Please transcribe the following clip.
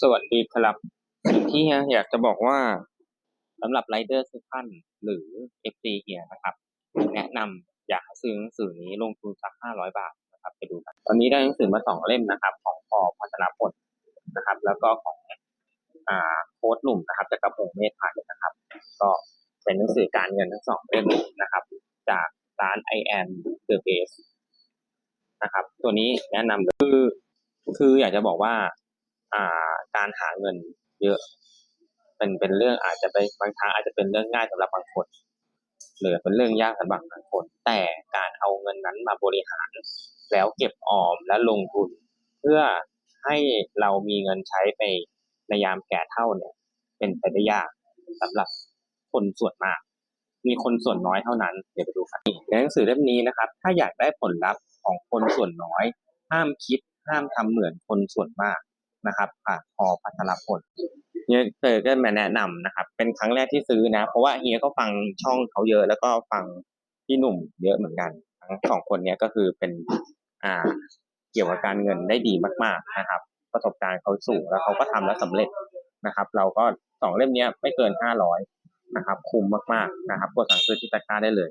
สวัสดีครับสิ่งที่เฮียอยากจะบอกว่าสำหรับไรเดอร์ทุกท่านหรือ FC เฮียนะครับ แนะนำอยากซื้อหนังสือนี้ลงทุนสักห้าร้อยบาทนะครับไปดูกันตอนนี้ได้หนังสือมาสองเล่มนะครับ ของพอพัฒนาพลนะครับ แล้วก็ของอ่าโค้ดหนุ่มนะครับจากกระพงเมธพันธ์นะครับ ก็เป็นหนังสือการเงินทั้งสองเล่มนะครับ จากร้าน I am the base นะครับ ตัวนี้แนะนำคือคืออยากจะบอกว่า การหาเงินเยอะ เป็นเป็นเรื่องอาจจะไปบางครั้งอาจจะเป็นเรื่องง่ายสำหรับบางคนหรือเป็นเรื่องยากสำหรับบางคน แต่การเอาเงินนั้นมาบริหาร แล้วเก็บออมและลงทุน เพื่อให้เรามีเงินใช้ไปในยามแก่เท่าเนี่ย เป็นไปได้ยากสำหรับคนส่วนมาก มีคนส่วนน้อยเท่านั้น เดี๋ยวไปดูกันในหนังสือเล่มนี้นะครับ ถ้าอยากได้ผลลัพธ์ของคนส่วนน้อย ห้ามคิด ห้ามทำเหมือนคนส่วนมาก นะครับค่ะพอพัทรพลเฮียเคยก็มาแนะนำนะครับ เป็นครั้งแรกที่ซื้อนะ เพราะว่าเฮียก็ฟังช่องเขาเยอะ แล้วก็ฟังพี่หนุ่มเยอะเหมือนกัน ทั้งสองคนเนี้ยก็คือเป็นอ่าเกี่ยวกับการเงินได้ดีมาก ๆนะครับ ประสบการณ์เขาสูงแล้วเขาก็ทำแล้วสำเร็จนะครับ เราก็สองเล่มเนี้ยไม่เกินห้าร้อยนะครับ คุ้มมากๆนะครับกดสั่งซื้อที่ตะกร้าได้เลย